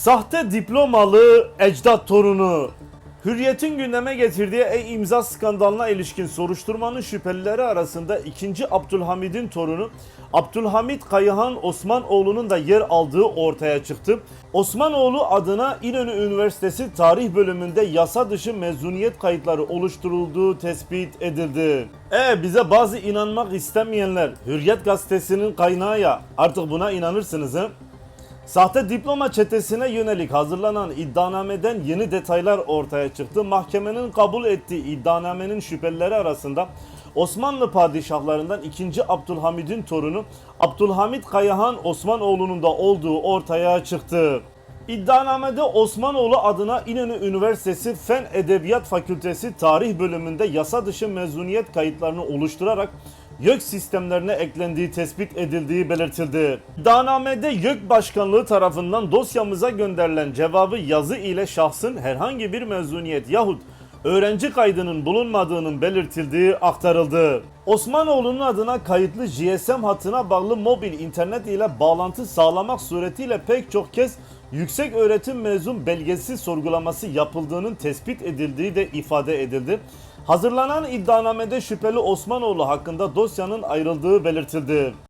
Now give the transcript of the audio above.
Sahte diplomalı ecdat torunu. Hürriyet'in gündeme getirdiği e-imza skandalına ilişkin soruşturmanın şüphelileri arasında 2. Abdülhamid'in torunu Abdülhamid Kayıhan Osmanoğlu'nun da yer aldığı ortaya çıktı. Osmanoğlu adına İnönü Üniversitesi Tarih bölümünde yasa dışı mezuniyet kayıtları oluşturulduğu tespit edildi. E bize bazı inanmak istemeyenler Hürriyet gazetesinin kaynağı ya artık buna inanırsınız ha? Sahte diploma çetesine yönelik hazırlanan iddianameden yeni detaylar ortaya çıktı. Mahkemenin kabul ettiği iddianamenin şüphelileri arasında Osmanlı padişahlarından 2. Abdülhamid'in torunu Abdülhamid Kayahan Osmanoğlu'nun da olduğu ortaya çıktı. İddianamede Osmanoğlu adına İnönü Üniversitesi Fen Edebiyat Fakültesi Tarih bölümünde yasa dışı mezuniyet kayıtlarını oluşturarak YÖK sistemlerine eklendiği tespit edildiği belirtildi. İddianamede YÖK Başkanlığı tarafından dosyamıza gönderilen cevabı yazı ile şahsın herhangi bir mezuniyet yahut öğrenci kaydının bulunmadığının belirtildiği aktarıldı. Osmanoğlu'nun adına kayıtlı GSM hattına bağlı mobil internet ile bağlantı sağlamak suretiyle pek çok kez yüksek öğretim mezun belgesi sorgulaması yapıldığının tespit edildiği de ifade edildi. Hazırlanan iddianamede şüpheli Osmanoğlu hakkında dosyanın ayrıldığı belirtildi.